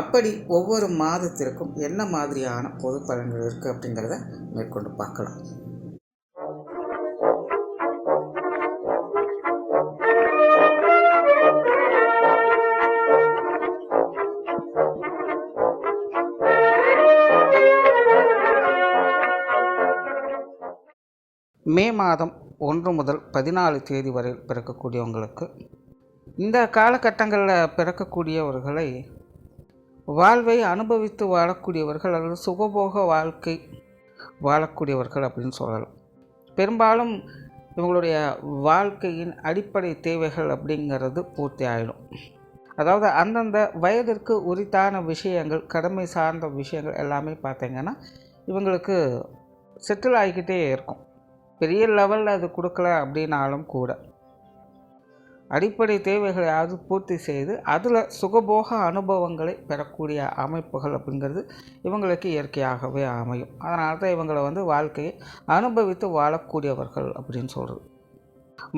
அப்படி ஒவ்வொரு மாதத்திற்கும் என்ன மாதிரியான பொது பலன்கள் இருக்குது அப்படிங்கிறத மேற்கொண்டு பார்க்கலாம். மே மாதம் ஒன்று முதல் பதினாலு தேதி வரை பிறக்கக்கூடியவங்களுக்கு இந்த காலகட்டங்களில் பிறக்கக்கூடியவர்களை வாழ்வை அனுபவித்து வாழக்கூடியவர்கள் அல்லது சுகபோக வாழ்க்கை வாழக்கூடியவர்கள் அப்படின்னு சொல்லலாம். பெரும்பாலும் இவங்களுடைய வாழ்க்கையின் அடிப்படை தேவைகள் அப்படிங்கிறது பூர்த்தி ஆகிடும் அதாவது அந்தந்த வயதிற்கு உரித்தான விஷயங்கள் கடமை சார்ந்த விஷயங்கள் எல்லாமே பார்த்திங்கன்னா இவங்களுக்கு செட்டில் ஆகிக்கிட்டே இருக்கும். பெரிய லெவலில் அது கொடுக்கல அப்படின்னாலும் கூட. அடிப்படை தேவைகளையாவது பூர்த்தி செய்து அதில் சுகபோக அனுபவங்களை பெறக்கூடிய அமைப்புகள் அப்படிங்கிறது இவங்களுக்கு இயற்கையாகவே அமையும். அதனால தான் இவங்களை வந்து வாழ்க்கையை அனுபவித்து வாழக்கூடியவர்கள் அப்படின்னு சொல்கிறது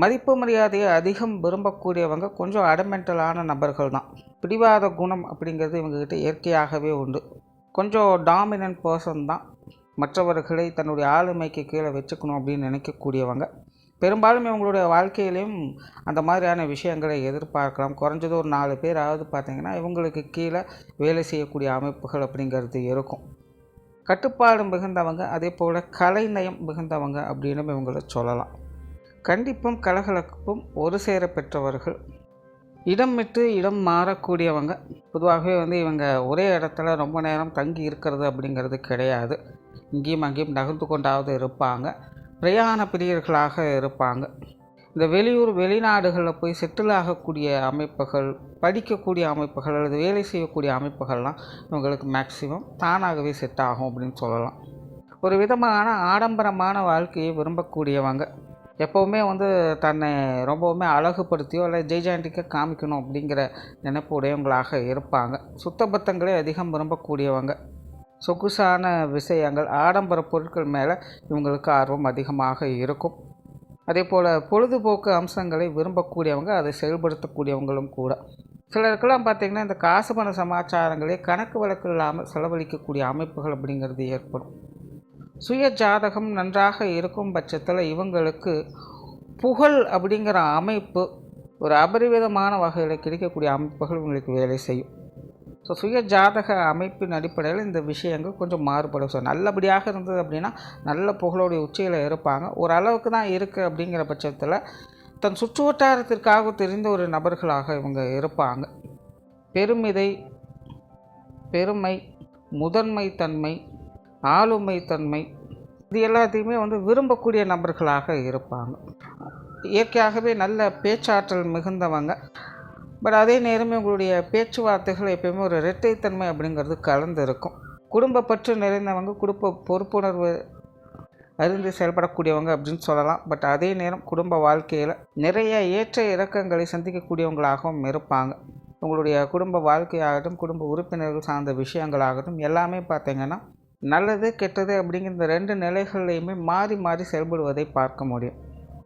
மதிப்பு மரியாதையை அதிகம் விரும்பக்கூடியவங்க கொஞ்சம் அடமெண்டலான நபர்கள் தான். பிடிவாத குணம் அப்படிங்கிறது இவங்ககிட்ட இயற்கையாகவே உண்டு. கொஞ்சம் டாமினன்ட் பர்சன் தான். மற்றவர்களை தன்னுடைய ஆளுமைக்கு கீழே வச்சுக்கணும் அப்படின்னு நினைக்கக்கூடியவங்க. பெரும்பாலும் இவங்களுடைய வாழ்க்கையிலையும் அந்த மாதிரியான விஷயங்களை எதிர்பார்க்கலாம். குறைஞ்சது ஒரு நாலு பேராவது பார்த்திங்கன்னா இவங்களுக்கு கீழே வேலை செய்யக்கூடிய அமைப்புகள் அப்படிங்கிறது இருக்கும். கட்டுப்பாடு மிகுந்தவங்க அதே போல் கலைநயம் மிகுந்தவங்க அப்படின்னு இவங்களை சொல்லலாம். கண்டிப்பும் கலகலப்பும் ஒரு சேர பெற்றவர்கள். இடம் விட்டு இடம் மாறக்கூடியவங்க. பொதுவாகவே வந்து இவங்க ஒரே இடத்துல ரொம்ப நேரம் தங்கி இருக்கிறது அப்படிங்கிறது கிடையாது. இங்கேயும் அங்கேயும் நகர்ந்து கொண்டாவது இருப்பாங்க. பிரயாண பிரியர்களாக இருப்பாங்க. இந்த வெளியூர் வெளிநாடுகளில் போய் செட்டில் ஆகக்கூடிய அமைப்புகள் படிக்கக்கூடிய அமைப்புகள் அல்லது வேலை செய்யக்கூடிய அமைப்புகள்லாம் இவங்களுக்கு மேக்சிமம் தானாகவே செட் ஆகும் அப்படின்னு சொல்லலாம். ஒரு விதமான ஆடம்பரமான வாழ்க்கையை விரும்பக்கூடியவங்க. எப்போவுமே வந்து தன்னை ரொம்பவுமே அழகுபடுத்தியோ இல்லை ஜெய்ஜாண்டிக்காக காமிக்கணும் அப்படிங்கிற நினைப்பு உடையவங்களாக இருப்பாங்க. சுத்தபத்தங்களே அதிகம் விரும்பக்கூடியவங்க. சொகுசான விஷயங்கள் ஆடம்பர பொருட்கள் மேலே இவங்களுக்கு ஆர்வம் அதிகமாக இருக்கும். அதே போல் பொழுதுபோக்கு அம்சங்களை விரும்பக்கூடியவங்க அதை செயல்படுத்தக்கூடியவங்களும் கூட. சிலருக்கெல்லாம் பார்த்திங்கன்னா இந்த காசு பண சமாச்சாரங்களே கணக்கு வழக்கு இல்லாமல் செலவழிக்கக்கூடிய அமைப்புகள் அப்படிங்கிறது ஏற்படும். சுய ஜாதகம் நன்றாக இருக்கும் பட்சத்தில் இவங்களுக்கு புகழ் அப்படிங்கிற அமைப்பு ஒரு அபரிவிதமான வகையில் கிடைக்கக்கூடிய அமைப்புகள் இவங்களுக்கு வேலை செய்யும். ஸோ சுய ஜாதக அமைப்பின் அடிப்படையில் இந்த விஷயங்கள் கொஞ்சம் மாறுபடும். ஸோ நல்லபடியாக இருந்தது அப்படின்னா நல்ல புகழோடைய உச்சியில் இருப்பாங்க. ஓரளவுக்கு தான் இருக்குது அப்படிங்கிற பட்சத்தில் தன் சுற்று வட்டாரத்திற்காக தெரிந்த ஒரு நபர்களாக இவங்க இருப்பாங்க. பெருமிதை பெருமை முதன்மை தன்மை ஆளுமை தன்மை இது எல்லாத்தையுமே வந்து விரும்பக்கூடிய நபர்களாக இருப்பாங்க. இயற்கையாகவே நல்ல பேச்சாற்றல் மிகுந்தவங்க. பட் அதே நேரம் இவங்களுடைய பேச்சுவார்த்தைகள் எப்பயுமே ஒரு இரட்டைத்தன்மை அப்படிங்கிறது கலந்து இருக்கும் குடும்ப பற்று நிறைந்தவங்க குடும்ப பொறுப்புணர்வு அறிந்து செயல்படக்கூடியவங்க அப்படின்னு சொல்லலாம். பட் அதே நேரம் குடும்ப வாழ்க்கையில் நிறைய ஏற்ற இறக்கங்களை சந்திக்கக்கூடியவங்களாகவும் இருப்பாங்க. உங்களுடைய குடும்ப வாழ்க்கையாகட்டும் குடும்ப உறுப்பினர்கள் சார்ந்த விஷயங்களாகட்டும் எல்லாமே பார்த்திங்கன்னா நல்லது கெட்டது அப்படிங்கிற இந்த ரெண்டு நிலைகள்லையுமே மாறி மாறி செயல்படுவதை பார்க்க முடியும்.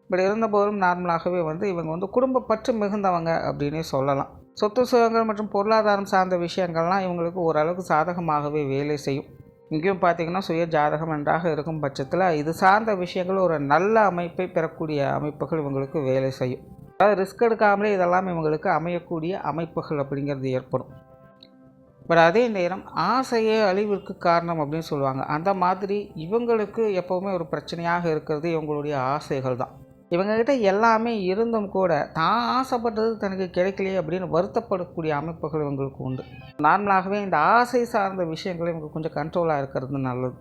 இப்படி இருந்தபோதும் நார்மலாகவே வந்து இவங்க வந்து குடும்ப பற்று மிகுந்தவங்க அப்படின்னே சொல்லலாம். சொத்து சுகங்கள் மற்றும் பொருளாதாரம் சார்ந்த விஷயங்கள்லாம் இவங்களுக்கு ஓரளவுக்கு சாதகமாகவே வேலை செய்யும். இங்கேயும் பார்த்திங்கன்னா சுய ஜாதகம் நன்றாக இருக்கும் பட்சத்தில் இது சார்ந்த விஷயங்கள் ஒரு நல்ல அமைப்பை பெறக்கூடிய அமைப்புகள் இவங்களுக்கு வேலை செய்யும். அதாவது ரிஸ்க் எடுக்காமலே இதெல்லாம் இவங்களுக்கு அமையக்கூடிய அமைப்புகள் அப்படிங்கிறது ஏற்படும். பட் அதே நேரம் ஆசையே அழிவிற்கு காரணம் அப்படின்னு சொல்லுவாங்க. அந்த மாதிரி இவங்களுக்கு எப்போவுமே ஒரு பிரச்சனையாக இருக்கிறது இவங்களுடைய ஆசைகள் தான் இவங்ககிட்ட எல்லாமே இருந்தும் கூட தான் ஆசைப்பட்டது தனக்கு கிடைக்கலையே அப்படின்னு வருத்தப்படக்கூடிய அமைப்புகள் இவங்களுக்கு உண்டு. நார்மலாகவே இந்த ஆசை சார்ந்த விஷயங்கள் இவங்க கொஞ்சம் கண்ட்ரோலாக இருக்கிறது நல்லது.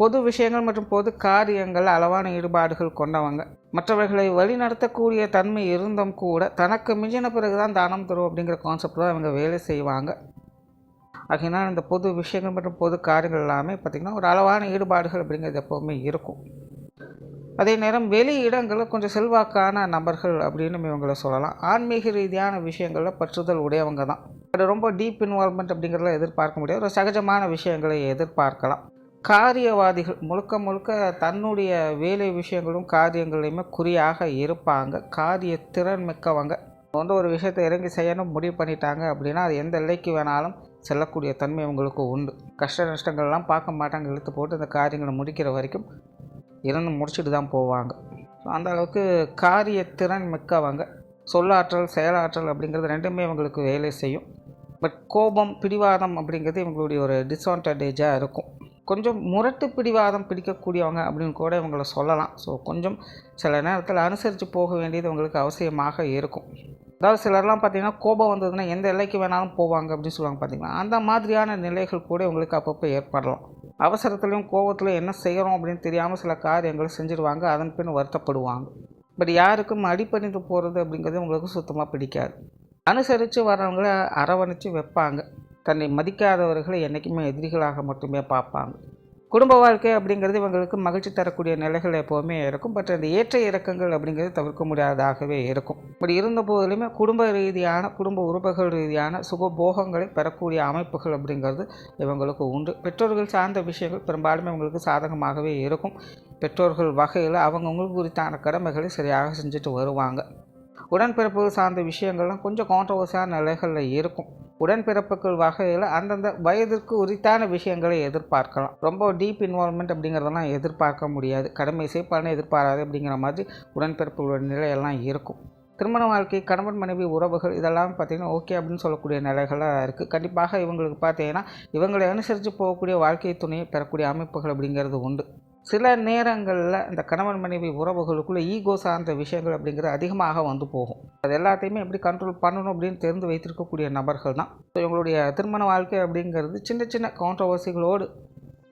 பொது விஷயங்கள் மற்றும் பொது காரியங்கள் அளவான ஈடுபாடுகள் கொண்டவங்க. மற்றவர்களை வழிநடத்தக்கூடிய தன்மை இருந்தும் கூட தனக்கு மிஞ்சின பிறகு தான் தானம் தரும் அப்படிங்கிற கான்செப்ட் தான் இவங்க வேலை செய்வாங்க. ஆகையினால் இந்த பொது விஷயங்கள் மற்றும் பொது காரியங்கள் எல்லாமே பார்த்திங்கன்னா ஒரு அளவான ஈடுபாடுகள் அப்படிங்கிறது எப்போவுமே இருக்கும். அதே நேரம் வெளி இடங்களில் கொஞ்சம் செல்வாக்கான நபர்கள் அப்படின்னு இவங்களை சொல்லலாம். ஆன்மீக ரீதியான விஷயங்களில் பற்றுதல் உடையவங்க தான். அது ரொம்ப டீப் இன்வால்மெண்ட் அப்படிங்கிறத எதிர்பார்க்க முடியாது. ஒரு சகஜமான விஷயங்களை எதிர்பார்க்கலாம். காரியவாதிகள் முழுக்க முழுக்க தன்னுடைய வேலை விஷயங்களும் காரியங்களையுமே குறியாக இருப்பாங்க. காரிய திறன் மிக்கவங்க. வந்து ஒரு விஷயத்தை இறங்கி செய்யணும் முடிவு பண்ணிட்டாங்க அப்படின்னா அது எந்த எல்லைக்கு வேணாலும் செல்லக்கூடிய தன்மை உங்களுக்கு உண்டு. கஷ்ட நஷ்டங்கள்லாம் பார்க்க மாட்டாங்க. இழுத்து போட்டு இந்த காரியங்களை முடிக்கிற வரைக்கும் இருந்து முடிச்சுட்டு தான் போவாங்க. ஸோ அந்த அளவுக்கு காரியத்திறன் மிக்கவங்க. சொல்லாற்றல் செயலாற்றல் அப்படிங்கிறது ரெண்டுமே இவங்களுக்கு வேலை செய்யும். பட் கோபம் பிடிவாதம் அப்படிங்கிறது இவங்களுடைய ஒரு டிஸ்அட்வான்டேஜாக இருக்கும். கொஞ்சம் முரட்டு பிடிவாதம் பிடிக்கக்கூடியவங்க அப்படின்னு கூட இவங்களை சொல்லலாம். ஸோ கொஞ்சம் சில நேரத்தில் அனுசரித்து போக வேண்டியது உங்களுக்கு அவசியமாக இருக்கும். அதாவது சிலர்லாம் பார்த்திங்கன்னா கோபம் வந்ததுன்னா எந்த எல்லைக்கு வேணாலும் போவாங்க அப்படின்னு சொல்லுவாங்க பார்த்தீங்கன்னா அந்த மாதிரியான நிலைகள் கூட உங்களுக்கு அப்பப்போ ஏற்படலாம். அவசரத்துலையும் கோபத்துலையும் என்ன செய்கிறோம் அப்படின்னு தெரியாமல் சில காரியங்களை செஞ்சுடுவாங்க அதன் பின் வருத்தப்படுவாங்க. பட் யாருக்கும் அடிப்பணிந்து போகிறது அப்படிங்கிறது உங்களுக்கு சுத்தமாக பிடிக்காது. அனுசரித்து வர்றவங்களை அரவணைச்சு வைப்பாங்க. தன்னை மதிக்காதவர்களை என்றைக்குமே எதிரிகளாக மட்டுமே பார்ப்பாங்க. குடும்ப வாழ்க்கை அப்படிங்கிறது இவங்களுக்கு மகிழ்ச்சி தரக்கூடிய நிலைகள் எப்போவுமே இருக்கும். பட் அந்த ஏற்ற இறக்கங்கள் அப்படிங்கிறது தவிர்க்க முடியாததாகவே இருக்கும். இப்படி இருந்த போதிலுமே குடும்ப ரீதியான குடும்ப உறுப்புகள் ரீதியான சுகபோகங்களை பெறக்கூடிய அமைப்புகள் அப்படிங்கிறது இவங்களுக்கு உண்டு. பெற்றோர்கள் சார்ந்த விஷயங்கள் பெரும்பாலுமே இவங்களுக்கு சாதகமாகவே இருக்கும். பெற்றோர்கள் வகையில் அவங்கவுங்களுக்கு குறித்தான கடமைகளை சரியாக செஞ்சுட்டு வருவாங்க. உடன்பிறப்பு சார்ந்த விஷயங்கள்லாம் கொஞ்சம் கான்ட்ரவர்ஸான நிலைகளில் இருக்கும். உடன்பிறப்புகள் வகையில் அந்தந்த வயதிற்கு உரித்தான விஷயங்களை எதிர்பார்க்கலாம். ரொம்ப டீப் இன்வால்மெண்ட் அப்படிங்கிறதெல்லாம் எதிர்பார்க்க முடியாது. கடமை செய்யப்பாடுன்னு எதிர்பாராது அப்படிங்கிற மாதிரி உடன்பிறப்புகளோட நிலையெல்லாம் இருக்கும். திருமண வாழ்க்கை கணவன் மனைவி உறவுகள் இதெல்லாம் பார்த்திங்கன்னா ஓகே அப்படின்னு சொல்லக்கூடிய நிலைகளாக இருக்குது கண்டிப்பாக இவங்களுக்கு பார்த்தீங்கன்னா இவங்களை அனுசரித்து போகக்கூடிய வாழ்க்கை துணையை பெறக்கூடிய அமைப்புகள் அப்படிங்கிறது உண்டு. சில நேரங்களில் இந்த கணவன் மனைவி உறவுகளுக்குள்ளே ஈகோ சார்ந்த விஷயங்கள் அப்படிங்கிறது அதிகமாக வந்து போகும். அது எல்லாத்தையுமே எப்படி கண்ட்ரோல் பண்ணணும் அப்படின்னு தெரிந்து வைத்திருக்கக்கூடிய நபர்கள் தான். இவங்களுடைய திருமண வாழ்க்கை அப்படிங்கிறது சின்ன சின்ன கான்ட்ரவர்சிகளோடு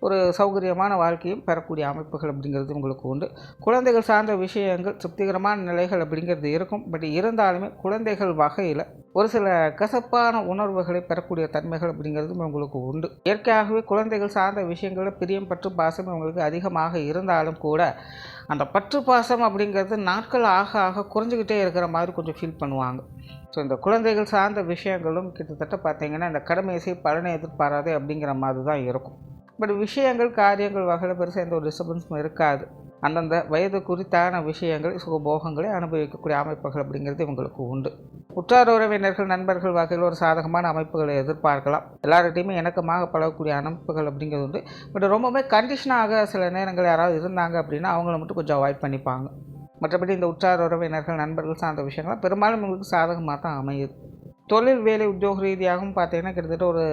ஒரு சௌகரியமான வாழ்க்கையும் பெறக்கூடிய அமைப்புகள் அப்படிங்கிறது உங்களுக்கு உண்டு. குழந்தைகள் சார்ந்த விஷயங்கள் திருப்திகரமான நிலைகள் அப்படிங்கிறது இருக்கும். பட் இருந்தாலுமே குழந்தைகள் வகையில் ஒரு சில கசப்பான உணர்வுகளை பெறக்கூடிய தன்மைகள் அப்படிங்கிறதும் உங்களுக்கு உண்டு. இயற்கையாகவே குழந்தைகள் சார்ந்த விஷயங்களில் பிரியம் பற்று பாசம் உங்களுக்கு அதிகமாக இருந்தாலும் கூட அந்த பற்று பாசம் அப்படிங்கிறது நாட்கள் ஆக ஆக குறைஞ்சிக்கிட்டே இருக்கிற மாதிரி கொஞ்சம் ஃபீல் பண்ணுவாங்க. ஸோ இந்த குழந்தைகள் சார்ந்த விஷயங்களும் கிட்டத்தட்ட பார்த்திங்கன்னா இந்த கடமை இசை பலனை எதிர்பாராது அப்படிங்கிற மாதிரி தான் இருக்கும். பட் விஷயங்கள் காரியங்கள் வகையில் பெருசாக எந்த ஒரு டிஸ்டர்பன்ஸும் இருக்காது. அந்தந்த வயது குறித்தான விஷயங்கள் சுகபோகங்களை அனுபவிக்கக்கூடிய அமைப்புகள் அப்படிங்கிறது இவங்களுக்கு உண்டு. உற்றார் உறவினர்கள் நண்பர்கள் வகையில் ஒரு சாதகமான அமைப்புகளை எதிர்பார்க்கலாம். எல்லார்கிட்டையுமே இணக்கமாக பழகக்கூடிய அமைப்புகள் அப்படிங்கிறது உண்டு. பட் ரொம்பவே கண்டிஷனாக சில நேரங்கள் யாராவது இருந்தாங்க அப்படின்னா அவங்கள மட்டும் கொஞ்சம் அவாய்ட் பண்ணிப்பாங்க. மற்றபடி இந்த உற்றார் உறவினர்கள் நண்பர்கள் சார்ந்த விஷயங்கள்லாம் பெரும்பாலும் உங்களுக்கு சாதகமாக தான் அமையுது. தொழில் வேலை உத்தியோக ரீதியாகவும் பார்த்தீங்கன்னா கிட்டத்தட்ட ஒரு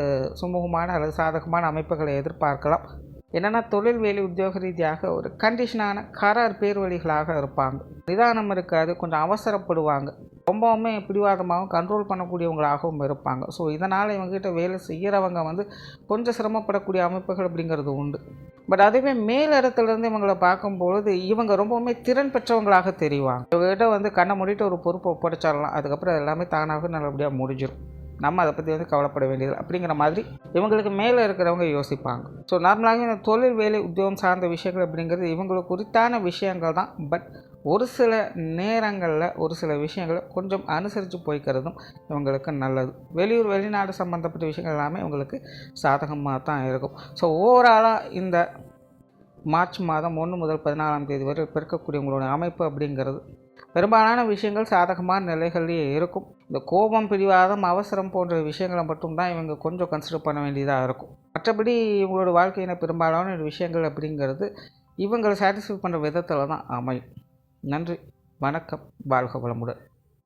சுமூகமான அல்லது சாதகமான அமைப்புகளை எதிர்பார்க்கலாம். என்னென்னா தொழில் வேலை உத்தியோக ரீதியாக ஒரு கண்டிஷனான கரார் பேர்வழிகளாக இருப்பாங்க. நிதானம் இருக்காது கொஞ்சம் அவசரப்படுவாங்க. ரொம்பவுமே பிடிவாதமாகவும் கண்ட்ரோல் பண்ணக்கூடியவங்களாகவும் இருப்பாங்க. ஸோ இதனால் இவங்ககிட்ட வேலை செய்கிறவங்க வந்து கொஞ்சம் சிரமப்படக்கூடிய அமைப்புகள் அப்படிங்கிறது உண்டு. பட் அதுவே மேலிடத்துலேருந்து இவங்களை பார்க்கும்பொழுது இவங்க ரொம்பவுமே திறன் பெற்றவங்களாக தெரிவாங்க. இவங்ககிட்ட வந்து கண்ணை மூடிட்டு ஒரு பொறுப்பை ஒப்படைச்சிடலாம். அதுக்கப்புறம் எல்லாமே தானாக நல்லபடியாக முடிஞ்சிடும் நம்ம அதை பற்றி வந்து கவலைப்பட வேண்டியது அப்படிங்கிற மாதிரி இவங்களுக்கு மேலே இருக்கிறவங்க யோசிப்பாங்க. ஸோ நார்மலாகவே இந்த தொழில் வேலை உத்தியோகம் சார்ந்த விஷயங்கள் அப்படிங்கிறது இவங்களுக்கு குறித்தான விஷயங்கள் தான். பட் ஒரு சில நேரங்களில் ஒரு சில விஷயங்களை கொஞ்சம் அனுசரித்து போய்க்கிறதும் இவங்களுக்கு நல்லது. வெளியூர் வெளிநாடு சம்மந்தப்பட்ட விஷயங்கள் எல்லாமே இவங்களுக்கு சாதகமாக தான் இருக்கும். ஸோ ஓவராலாக இந்த மார்ச் மாதம் ஒன்று முதல் பதினாலாம் தேதி வரை பிறக்கக்கூடியவங்களோட அமைப்பு அப்படிங்கிறது பெரும்பாலான விஷயங்கள் சாதகமான நிலைகள்லேயே இருக்கும். இந்த கோபம் பிடிவாதம் அவசரம் போன்ற விஷயங்களை மட்டும்தான் இவங்க கொஞ்சம் கன்சிடர் பண்ண வேண்டியதாக இருக்கும். மற்றபடி இவங்களோட வாழ்க்கையின பெரும்பாலான விஷயங்கள் அப்படிங்கிறது இவங்களை சாட்டிஸ்ஃபை பண்ணுற விதத்தில் தான் அமையும். நன்றி வணக்கம் வாழ்க வளமுடன்.